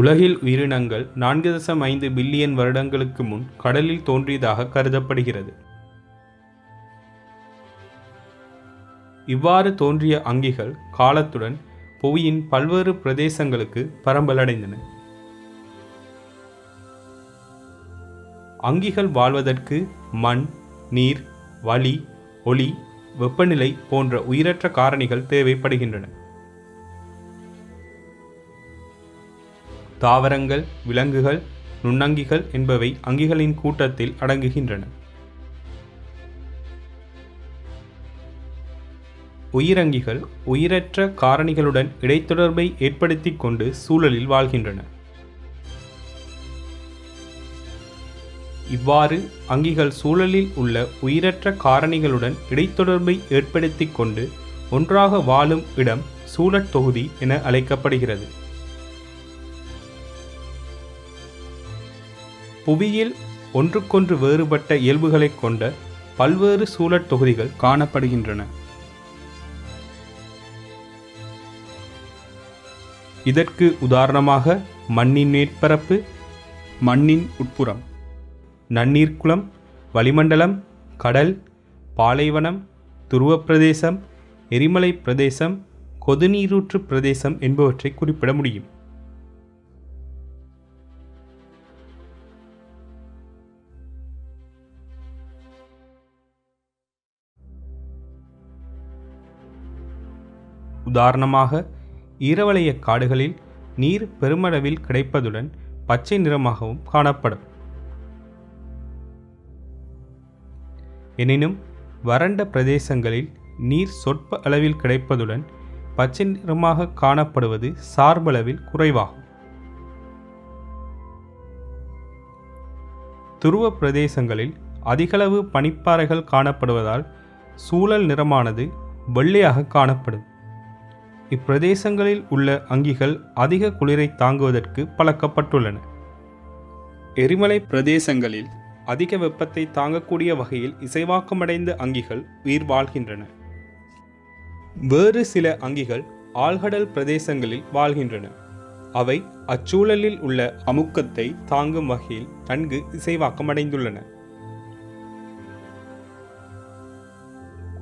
உலகில் உயிரினங்கள் நான்கு தசம் ஐந்து பில்லியன் வருடங்களுக்கு முன் கடலில் தோன்றியதாக கருதப்படுகிறது. இவ்வாறு தோன்றிய அங்கிகள் காலத்துடன் புவியின் பல்வேறு பிரதேசங்களுக்கு பரம்பலடைந்தன. அங்கிகள் வாழ்வதற்கு மண் நீர் வளி ஒளி வெப்பநிலை போன்ற உயிரற்ற காரணிகள் தேவைப்படுகின்றன. தாவரங்கள் விலங்குகள் நுண்ணங்கிகள் என்பவை அங்கிகளின் கூட்டத்தில் அடங்குகின்றன. உயிரங்கிகள் உயிரற்ற காரணிகளுடன் இடைத்தொடர்பை ஏற்படுத்திக் கொண்டு சூழலில் வாழ்கின்றன. இவ்வாறு அங்கிகள் சூழலில் உள்ள உயிரற்ற காரணிகளுடன் இடைத்தொடர்பை ஏற்படுத்தி கொண்டு ஒன்றாக வாழும் இடம் சூழற் தொகுதி என அழைக்கப்படுகிறது. புவியில் ஒன்றுக்கொன்று வேறுபட்ட இயல்புகளைக் கொண்ட பல்வேறு சூழற் தொகுதிகள் காணப்படுகின்றன. இதற்கு உதாரணமாக மண்ணின் மேற்பரப்பு மண்ணின் உட்புறம் நன்னீர்க்குளம் வளிமண்டலம் கடல் பாலைவனம் துருவப்பிரதேசம் எரிமலை பிரதேசம் கொதுநீரூற்று பிரதேசம் என்பவற்றை குறிப்பிட முடியும். உதாரணமாக ஈரவளைய காடுகளில் நீர் பெருமளவில் கிடைப்பதுடன் பச்சை நிறமாகவும் காணப்படும். எனினும் வறண்ட பிரதேசங்களில் நீர் சொற்ப அளவில் கிடைப்பதுடன் பச்சை நிறமாக காணப்படுவது சார்பளவில் குறைவாகும். துருவ பிரதேசங்களில் அதிகளவு பனிப்பாறைகள் காணப்படுவதால் சூழல் நிறமானது வெள்ளையாக காணப்படும். இப்பிரதேசங்களில் உள்ள அங்கிகள் அதிக குளிரை தாங்குவதற்கு பழக்கப்பட்டுள்ளன. எரிமலை பிரதேசங்களில் அதிக வெப்பத்தை தாங்கக்கூடிய வகையில் இசைவாக்கமடைந்த அங்கிகள் உயிர் வாழ்கின்றன. வேறு சில அங்கிகள் ஆழ்கடல் பிரதேசங்களில் வாழ்கின்றன. அவை அச்சூழலில் உள்ள அமுக்கத்தை தாங்கும் வகையில் நன்கு இசைவாக்கமடைந்துள்ளன.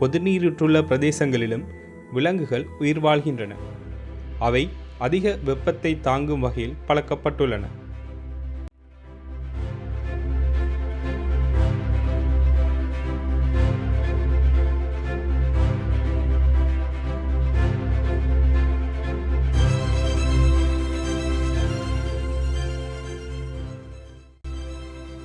கொதிநீருற்றுள்ள பிரதேசங்களிலும் விலங்குகள் உயிர் வாழ்கின்றன. அவை அதிக வெப்பத்தை தாங்கும் வகையில் பழக்கப்பட்டுள்ளன.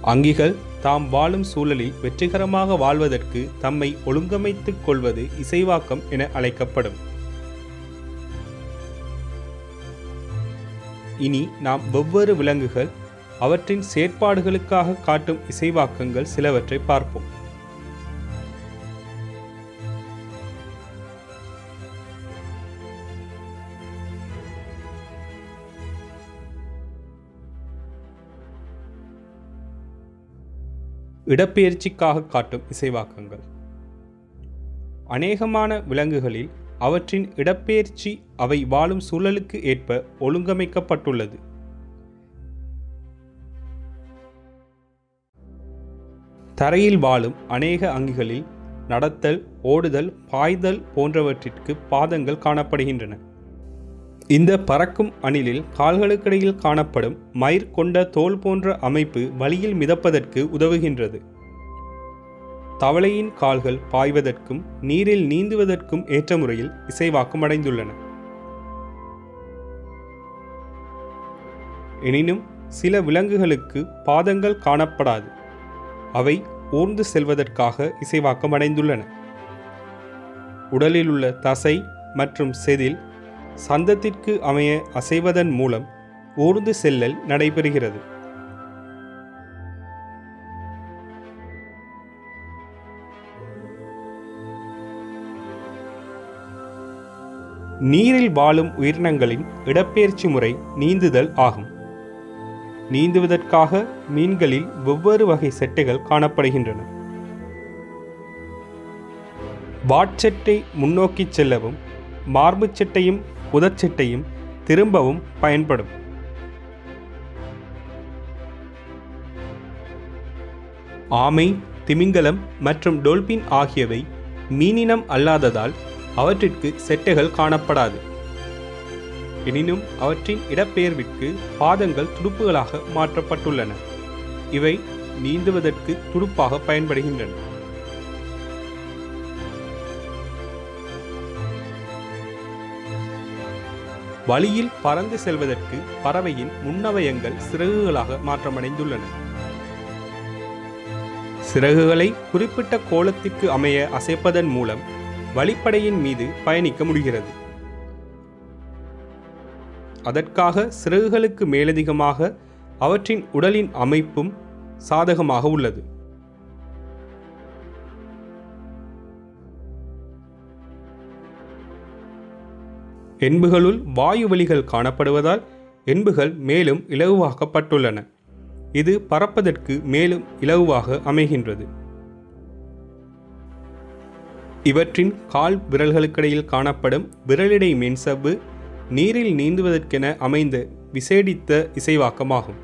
அங்கிகள் தாம் வாழும் சூழலில் வெற்றிகரமாக வாழ்வதற்கு தம்மை ஒழுங்கமைத்துக் கொள்வது இசைவாக்கம் என அழைக்கப்படும். இனி நாம் வெவ்வேறு விலங்குகள் அவற்றின் செயற்பாடுகளுக்காக காட்டும் இசைவாக்கங்கள் சிலவற்றை பார்ப்போம். இடப்பெயர்ச்சிக்காக காட்டும் இசைவாக்கங்கள். அநேகமான விலங்குகளில் அவற்றின் இடப்பெயர்ச்சி அவை வாழும் சூழலுக்கு ஏற்ப ஒழுங்கமைக்கப்பட்டுள்ளது. தரையில் வாழும் அநேக அங்கிகளில் நடத்தல் ஓடுதல் பாய்தல் போன்றவற்றிற்கு பாதங்கள் காணப்படுகின்றன. இந்த பறக்கும் அணிலில் கால்களுக்கிடையில் காணப்படும் மயிர் கொண்ட தோல் போன்ற அமைப்பு வழியில் மிதப்பதற்கு உதவுகின்றது. தவளையின் கால்கள் பாய்வதற்கும் நீரில் நீந்துவதற்கும் ஏற்ற முறையில் இசைவாக்கம் அடைந்துள்ளன. எனினும் சில விலங்குகளுக்கு பாதங்கள் காணப்படாது. அவை ஊர்ந்து செல்வதற்காக இசைவாக்கம் அடைந்துள்ளன. உடலில் உள்ள தசை மற்றும் செதில் சந்தத்திற்கு அமைய அசைவதன் மூலம் ஊர்ந்து செல்லல் நடைபெறுகிறது. நீரில் வாழும் உயிரினங்களின் இடப்பெயர்ச்சி முறை நீந்துதல் ஆகும். நீந்துவதற்காக மீன்களில் வெவ்வேறு வகை செட்டைகள் காணப்படுகின்றன. வாட்செட்டை முன்னோக்கி செல்லவும் மார்பு செட்டையும் உதச்சீட்டையும் திரும்பவும் பயன்படும். ஆமை திமிங்கலம் மற்றும் டோல்பின் ஆகியவை மீனினம் அல்லாததால் அவற்றிற்கு செட்டைகள் காணப்படாது. எனினும் அவற்றின் இடப்பெயர்விற்கு பாதங்கள் துடுப்புகளாக மாற்றப்பட்டுள்ளன. இவை நீந்துவதற்கு துடுப்பாக பயன்படுகின்றன. வழியில் பறந்து செல்வதற்கு பறவையின் முன்னவயங்கள் சிறகுகளாக மாற்றமடைந்துள்ளன. சிறகுகளை குறிப்பிட்ட கோலத்திற்கு அமைய அசைப்பதன் மூலம் வழிப்படையின் மீது பயணிக்க முடிகிறது. அதற்காக சிறகுகளுக்கு மேலதிகமாக அவற்றின் உடலின் அமைப்பும் சாதகமாக உள்ளது. எண்புகளுள் வாயு வழிகள் காணப்படுவதால் எண்புகள் மேலும் இலகுவாக்கப்பட்டுள்ளன. இது பறப்பதற்கு மேலும் இலகுவாக அமைகின்றது. இவற்றின் கால் விரல்களுக்கிடையில் காணப்படும் விரலிடை மென்சவ்வு நீரில் நீந்துவதற்கென அமைந்த விசேடித்த இசைவாக்கமாகும்.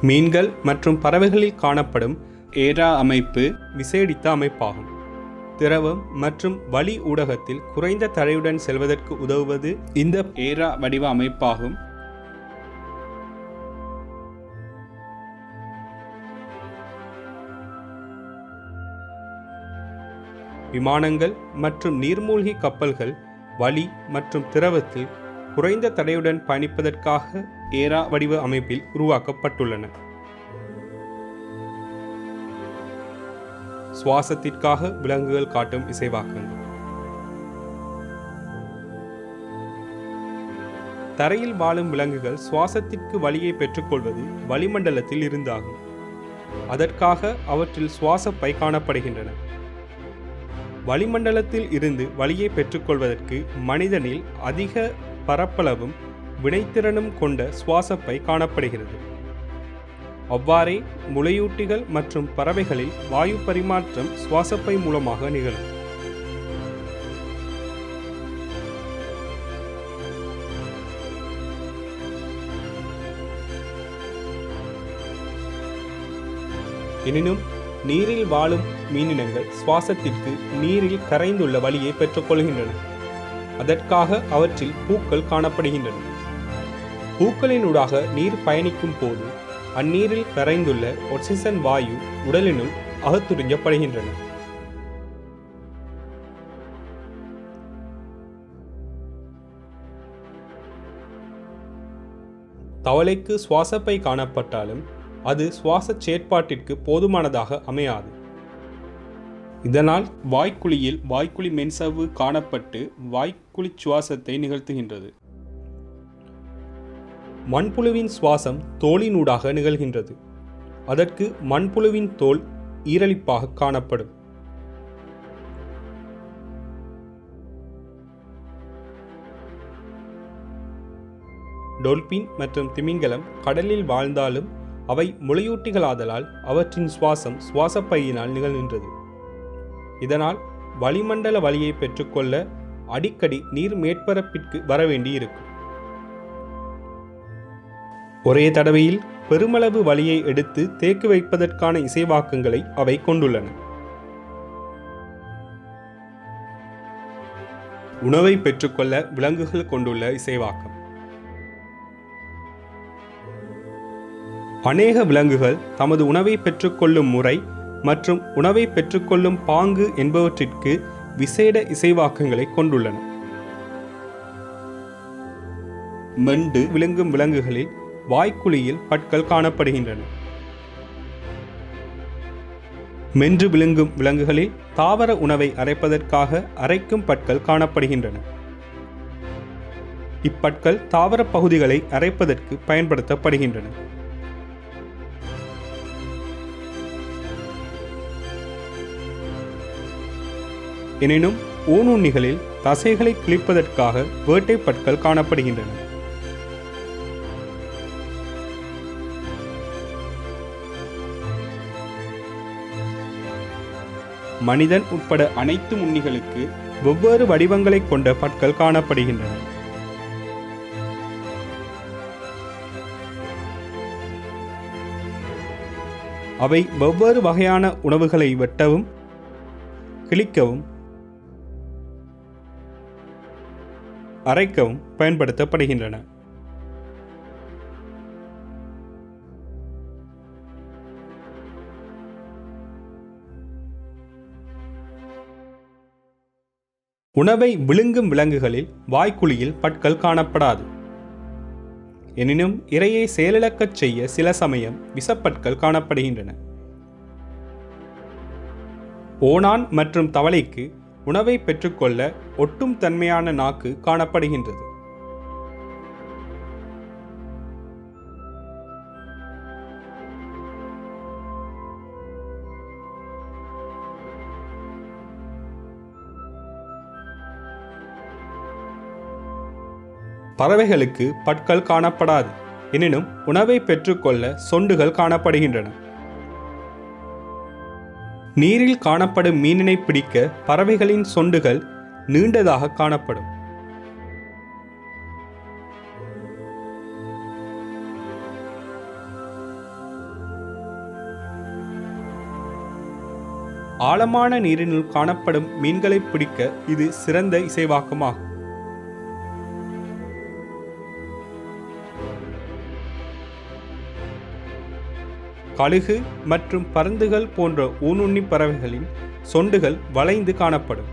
மீன்கள் மற்றும் பறவைகளில் காணப்படும் ஏரா அமைப்பு விசேடித்த அமைப்பாகும். திரவம் மற்றும் வழி ஊடகத்தில் குறைந்த தடையுடன் செல்வதற்கு உதவுவது இந்த ஏரா வடிவ அமைப்பாகும். விமானங்கள் மற்றும் நீர்மூழ்கி கப்பல்கள் வழி மற்றும் திரவத்தில் குறைந்த தடையுடன் பயணிப்பதற்காக ஏரா வடிவ அமைப்பில் உருவாக்கப்பட்டுள்ளன. சுவாசத்திற்காக விலங்குகள் காட்டும் இசைவாக்கங்கள். தரையில் வாழும் விலங்குகள் சுவாசத்திற்கு வழியை பெற்றுக்கொள்வது வளிமண்டலத்தில் இருந்தாகும். அதற்காக அவற்றில் சுவாச பை காணப்படுகின்றன வளிமண்டலத்தில் இருந்து வழியை பெற்றுக்கொள்வதற்கு மனிதனில் அதிக பரப்பளவும் வினைத்திறனும் கொண்ட சுவாசப்பை காணப்படுகிறது அவ்வாறே முளையூட்டிகள் மற்றும் பறவைகளில் வாயு பரிமாற்றம் சுவாசப்பை மூலமாக நிகழும். எனினும் நீரில் வாழும் மீனினங்கள் சுவாசத்திற்கு நீரில் கரைந்துள்ள வழியை பெற்றுக்கொள்கின்றன அதற்காக அவற்றில் பூக்கள் காணப்படுகின்றன. பூக்களினூடாக நீர் பயணிக்கும் போது அந்நீரில் கரைந்துள்ள ஒக்சிசன் வாயு உடலினுள் அகத்துறிஞ்சப்படுகின்றன தவளைக்கு சுவாசப்பை காணப்பட்டாலும் அது சுவாச செயற்பாட்டிற்கு போதுமானதாக அமையாது. இதனால் வாய்க்குழியில் வாய்க்குழி மென்சவ்வு காணப்பட்டு வாய்க்குழி சுவாசத்தை நிகழ்த்துகின்றது. மண்புழுவின் சுவாசம் தோலினூடாக நிகழ்கின்றது. அதற்கு மண்புழுவின் தோல் ஈரலிப்பாக காணப்படும். டொல்பின் மற்றும் திமிங்கலம் கடலில் வாழ்ந்தாலும் அவை முளையூட்டிகளாதலால் அவற்றின் சுவாசம் சுவாசப்பையினால் நிகழ்கின்றது. இதனால் வளிமண்டல வழியை பெற்றுக்கொள்ள அடிக்கடி நீர் மேற்பரப்பிற்கு வர வேண்டியிருக்கும் ஒரே தடவையில் பெருமளவு வழியை எடுத்து தேக்கு வைப்பதற்கான இசைவாக்கங்களை அவை கொண்டுள்ளன. உணவை பெற்றுக்கொள்ள விலங்குகள் கொண்டுள்ள இசைவாக்கம். அநேக விலங்குகள் தமது உணவை பெற்றுக்கொள்ளும் முறை மற்றும் உணவை பெற்றுக்கொள்ளும் பாங்கு என்பவற்றிற்கு விசேட இசைவாக்கங்களை கொண்டுள்ளன. மெண்டு விளங்கும் விலங்குகளில் வாய்க்குழியில் பற்கள் காணப்படுகின்றன. மென்று விழுங்கும் விலங்குகளில் தாவர உணவை அரைப்பதற்காக அரைக்கும் பற்கள் காணப்படுகின்றன. இப்பற்கள் தாவர பகுதிகளை அரைப்பதற்கு பயன்படுத்தப்படுகின்றன. எனினும் ஊனுண்ணிகளில் தசைகளை கிழிப்பதற்காக வேட்டை பற்கள் காணப்படுகின்றன. மனிதன் உட்பட அனைத்து உண்ணிகளுக்கு வெவ்வேறு வடிவங்களை கொண்ட பற்கள் காணப்படுகின்றன. அவை வெவ்வேறு வகையான உணவுகளை வெட்டவும் கிழிக்கவும் அரைக்கவும் பயன்படுத்தப்படுகின்றன. உணவை விழுங்கும் விலங்குகளில் வாய்க்குழியில் பற்கள் காணப்படாது. எனினும் இரையை செயலிழக்கச் செய்ய சில சமயம் விஷப்பற்கள் காணப்படுகின்றன. ஓணான் மற்றும் தவளைக்கு உணவை பெற்றுக்கொள்ள ஒட்டும் தன்மையான நாக்கு காணப்படுகின்றது. பறவைகளுக்கு பற்கள் காணப்படாது. எனினும் உணவை பெற்றுக்கொள்ள சொண்டுகள் காணப்படுகின்றன. நீரில் காணப்படும் மீனினை பிடிக்க பறவைகளின் சொண்டுகள் நீண்டதாக காணப்படும். ஆழமான நீரினுள் காணப்படும் மீன்களை பிடிக்க இது சிறந்த இசைவாக்கமாகும். கழுகு மற்றும் பருந்துகள் போன்ற ஊனுண்ணி பறவைகளின் சொண்டுகள் வளைந்து காணப்படும்.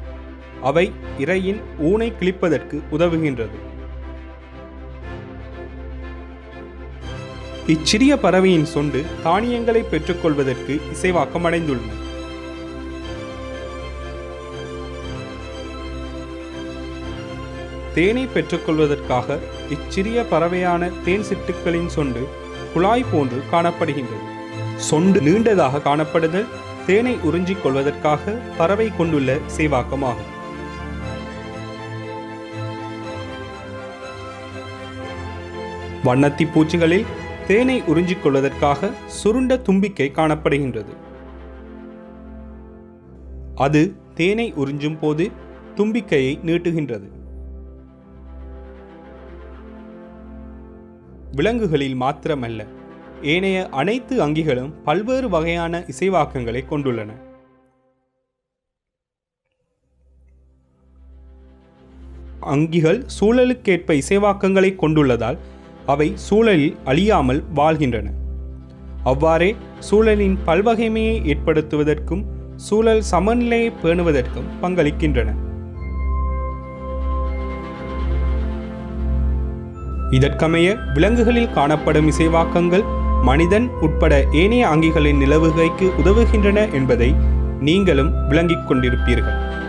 அவை இறையின் ஊனை கிழிப்பதற்கு உதவுகின்றது. இச்சிறிய பறவையின் சொண்டு தானியங்களை பெற்றுக்கொள்வதற்கு இசைவாக்கம் அடைந்துள்ளன. தேனை பெற்றுக்கொள்வதற்காக இச்சிறிய பறவையான தேன் சிட்டுக்களின் சொண்டு குழாய் போன்று காணப்படுகின்றது. சொண்டு நீண்டதாக காணப்படுதல் தேனை உறிஞ்சிக் கொள்வதற்காக பறவை கொண்டுள்ள சேவாக்கமாகும் வண்ணத்தி பூச்சிகளில் தேனை உறிஞ்சிக் கொள்வதற்காக சுருண்ட தும்பிக்கை காணப்படுகின்றது. அது தேனை உறிஞ்சும் போது தும்பிக்கையை நீட்டுகின்றது. விலங்குகளில் மாத்திரமல்ல ஏனைய அனைத்து அங்கிகளும் பல்வேறு வகையான இசைவாக்கங்களை கொண்டுள்ளன. அங்கிகள் சூழலுக்கேற்ப இசைவாக்கங்களை கொண்டுள்ளதால் அவை சூழலில் அழியாமல் வாழ்கின்றன. அவ்வாறே சூழலின் பல்வகைமையை ஏற்படுத்துவதற்கும் சூழல் சமநிலையை பேணுவதற்கும் பங்களிக்கின்றன. இதற்கமைய விலங்குகளில் காணப்படும் இசைவாக்கங்கள் மனிதன் உட்பட ஏனைய அங்கிகளின் நிலவுகைக்கு உதவுகின்றன என்பதை நீங்களும் விளங்கிக் கொண்டிருப்பீர்கள்.